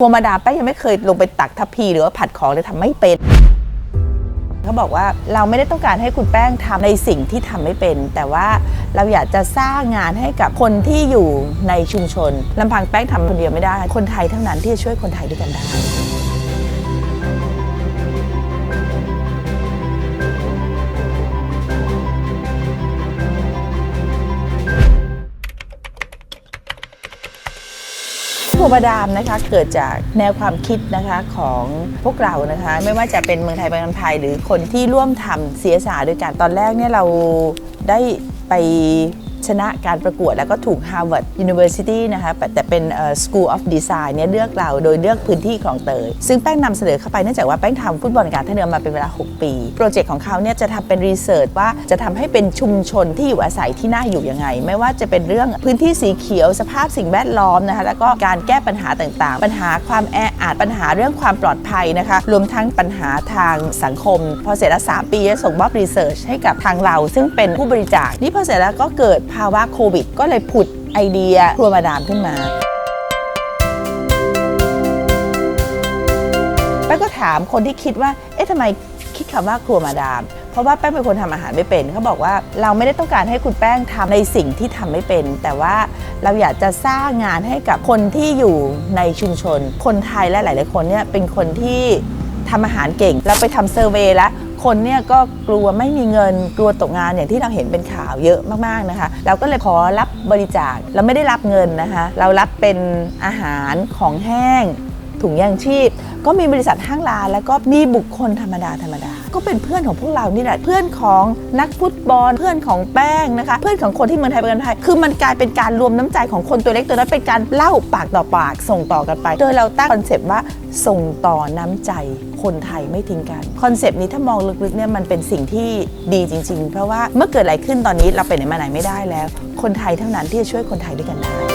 ครัวมาดาแป้งยังไม่เคยลงไปตักทัพพีหรือว่าผัดของเลยทำไม่เป็น เขาบอกว่าเราไม่ได้ต้องการให้คุณแป้งทำในสิ่งที่ทำไม่เป็น แต่ว่าเราอยากจะสร้างงานให้กับคนที่อยู่ในชุมชนลำพังแป้งทำคนเดียวไม่ได้ คนไทยเท่านั้นที่จะช่วยคนไทยด้วยกันได้ มาดามนะคะเกิดจากแนวความคิดนะคะของพวกเรานะคะ ไม่ว่าจะเป็นเมืองไทยบางไทยหรือคนที่ร่วมทำเสียสาด้วยกันตอนแรกเนี่ยเราได้ไป ชนะการประกวดแล้วก็ถูก Harvard University นะคะแต่เป็นเอ่อ School of Design เนี่ยเลือกเราโดยเลือกพื้นที่คลองเตย ซึ่งแป้งนำเสนอเข้าไปเนื่องจากว่าแป้งทำฟุตบอลการท่าเรือมาเป็นเวลา 6 ปี โปรเจกต์ของเขาเนี่ยจะทำเป็นรีเสิร์ชว่าจะทำให้เป็นชุมชนที่อยู่อาศัยที่น่าอยู่ยังไง ไม่ว่าจะเป็นเรื่องพื้นที่สีเขียวสภาพสิ่งแวดล้อมนะคะแล้วก็การแก้ปัญหาต่างๆ ปัญหาความแออัดปัญหาเรื่องความปลอดภัยนะคะรวมทั้งปัญหาทางสังคม พอเสร็จแล้ว3ปีจะส่งมอบรีเสิร์ชให้กับทางเรา ซึ่งเป็นผู้บริจาคนี่พอเสร็จแล้วก็เกิดภาวะโควิด ก็เลยผุดไอเดียครัวมาดามขึ้นมาแป้งก็ถามคนที่คิดว่า เอ๊ะทำไมคิดคำว่าครัวมาดาม เพราะว่าแป้งเป็นคนทำอาหารไม่เป็น เขาบอกว่าเราไม่ได้ต้องการให้คุณแป้งทำในสิ่งที่ทำไม่เป็น แต่ว่าเราอยากจะสร้างงานให้กับคนที่อยู่ในชุมชน คนไทยและหลาย ๆ คนเนี่ยเป็นคนที่ทำอาหารเก่ง เราไปทำเซอร์เวยแล้ว คนเนี่ยก็กลัวไม่มีเงินกลัวตกงานอย่างที่เราเห็นเป็นข่าวเยอะมากๆนะคะ เราก็เลยขอรับบริจาคเราไม่ได้รับเงินนะคะ เรารับเป็นอาหารของแห้งถุงยางชีพ ก็มีบริษัทห้างร้านแล้วก็มีบุคคลธรรมดาธรรมดา ก็เป็นเพื่อนของพวกเรานี่แหละ เพื่อนของนักฟุตบอล เพื่อนของแป้งนะคะ เพื่อนของคนที่เมืองไทยเป็นคนไทย คือมันกลายเป็นการรวมน้ำใจของคนตัวเล็กตัวนั้นเป็นการเล่าปากต่อปากส่งต่อกันไป โดยเราตั้งคอนเซปต์ว่าส่งต่อน้ำใจคนไทยไม่ทิ้งกัน คอนเซปต์นี้ถ้ามองลึกๆเนี่ยมันเป็นสิ่งที่ดีจริง ๆ เพราะว่าเมื่อเกิดอะไรขึ้นตอนนี้เราไปไหนมาไหนไม่ได้แล้ว คนไทยเท่านั้นที่จะช่วยคนไทยด้วยกันได้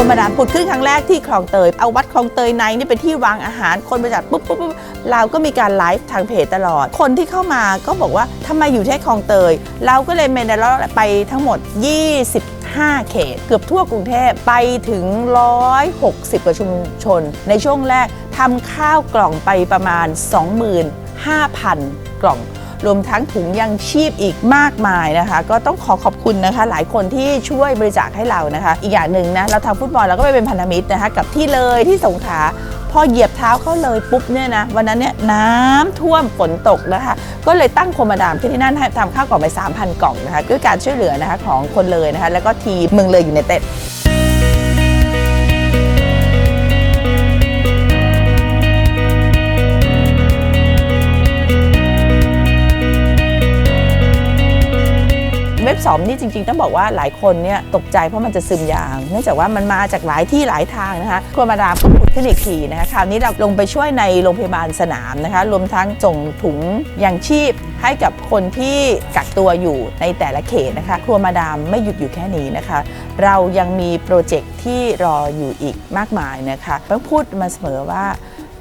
วมาดามผุดขึ้นครั้งแรกที่คลองเตย เอาวัดคลองเตยในนี่เป็นที่วางอาหาร คนไปจัดปุ๊บปุ๊บปุ๊บเราก็มีการไลฟ์ทางเพจตลอด คนที่เข้ามาก็บอกว่าทำไมอยู่แค่คลองเตย เราก็เลยเมนแล้วไปทั้งหมด25เขต เกือบทั่วกรุงเทพไปถึง 160 กว่าชุมชน ในช่วงแรกทำข้าวกล่องไปประมาณ 25,000 กล่อง รวมทั้งถุงยังชีพอีกมากมายนะคะ ก็ต้องขอขอบคุณนะคะ หลายคนที่ช่วยบริจาคให้เรานะคะ อีกอย่างหนึ่งนะเราทำฟุตบอลเราก็ไปเป็นพันธมิตรนะคะกับที่เลยที่สงขลาพอเหยียบเท้าเข้าเลยปุ๊บเนี่ยนะวันนั้นเนี่ยน้ำท่วมฝนตกนะคะ ก็เลยตั้งโคมาดามที่ที่นั่นทำข้าวกล่องไป 3,000 กล่องนะคะด้วยการช่วยเหลือนะคะของคนเลยนะคะ แล้วก็ทีมเมืองเลยอยู่ในเต็ด สองนี่จริงๆ ต้องบอกว่าหลายคนเนี่ยตกใจเพราะมันจะซึมยาง เนื่องจากว่ามันมาจากหลายที่หลายทางนะคะครัวมาดามก็ผุดขึ้นอีกทีนะคะคราวนี้เราลงไปช่วยในโรงพยาบาลสนามนะคะ รวมทั้งส่งถุงยางชีพให้กับคนที่กักตัวอยู่ในแต่ละเขตนะคะ ครัวมาดามไม่หยุดอยู่แค่นี้นะคะ เรายังมีโปรเจกต์ที่รออยู่อีกมากมายนะคะต้องพูดมาเสมอว่า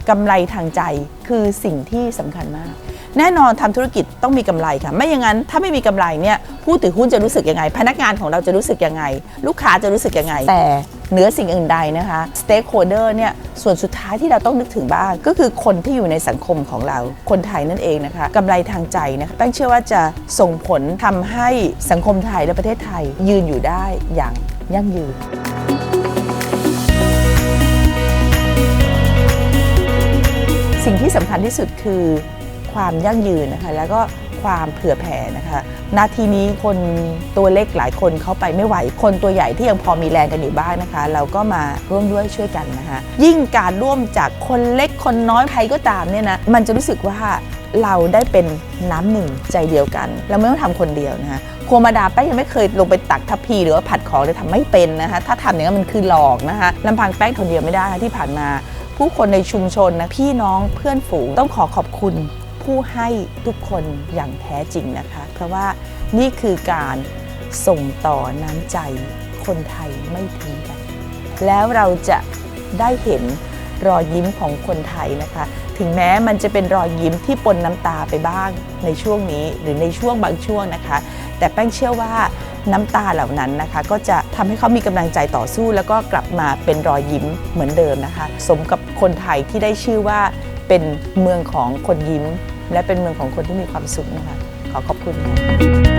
กำไรทางใจคือสิ่งที่สำคัญมาก แน่นอนทำธุรกิจต้องมีกำไรค่ะ ไม่อย่างนั้นถ้าไม่มีกำไรเนี่ยผู้ถือหุ้นจะรู้สึกยังไง พนักงานของเราจะรู้สึกยังไง ลูกค้าจะรู้สึกยังไง แต่เหนือสิ่งอื่นใดนะคะสเต็กโฮเดอร์เนี่ยส่วนสุดท้ายที่เราต้องนึกถึงบ้าง ก็คือคนที่อยู่ในสังคมของเราคนไทยนั่นเองนะคะกำไรทางใจนะคะแป้งเชื่อว่าจะส่งผลทำให้สังคมไทยและประเทศไทยยืนอยู่ได้อย่างยั่งยืนสิ่งที่สำคัญที่สุดคือ ความยั่งยืนนะคะแล้วก็ความเผื่อแผ่นะคะนาทีนี้คนตัวเล็กหลายคนเขาไปไม่ไหว คนตัวใหญ่ที่ยังพอมีแรงกันอยู่บ้างนะคะ เราก็มาร่วมด้วยช่วยกันนะคะยิ่งการร่วมจากคนเล็กคนน้อยใครก็ตามเนี่ยนะมันจะรู้สึกว่าเราได้เป็นน้ำหนึ่งใจเดียวกัน เราไม่ต้องทำคนเดียวนะคะครัวมาดาแป้งยังไม่เคยลงไปตักทัพพีหรือว่าผัดของเลยทำไม่เป็นนะคะถ้าทำอย่างนั้นมันคือหลอกนะคะลำพังแป้งคนเดียวไม่ได้นะที่ผ่านมา ผู้คนในชุมชนนะพี่น้องเพื่อนฝูงต้องขอขอบคุณ ผู้ให้ทุกคนอย่างแท้จริงนะคะ เพราะว่านี่คือการส่งต่อน้ำใจคนไทยไม่ทิ้งกัน แล้วเราจะได้เห็นรอยยิ้มของคนไทยนะคะ ถึงแม้มันจะเป็นรอยยิ้มที่ปนน้ำตาไปบ้างในช่วงนี้หรือในช่วงบางช่วงนะคะ แต่แป้งเชื่อว่าน้ำตาเหล่านั้นนะคะ ก็จะทำให้เขามีกำลังใจต่อสู้ แล้วก็กลับมาเป็นรอยยิ้มเหมือนเดิมนะคะ สมกับคนไทยที่ได้ชื่อว่าเป็นเมืองของคนยิ้ม และเป็นเมืองของคนที่มีความสุขนะคะขอขอบคุณค่ะ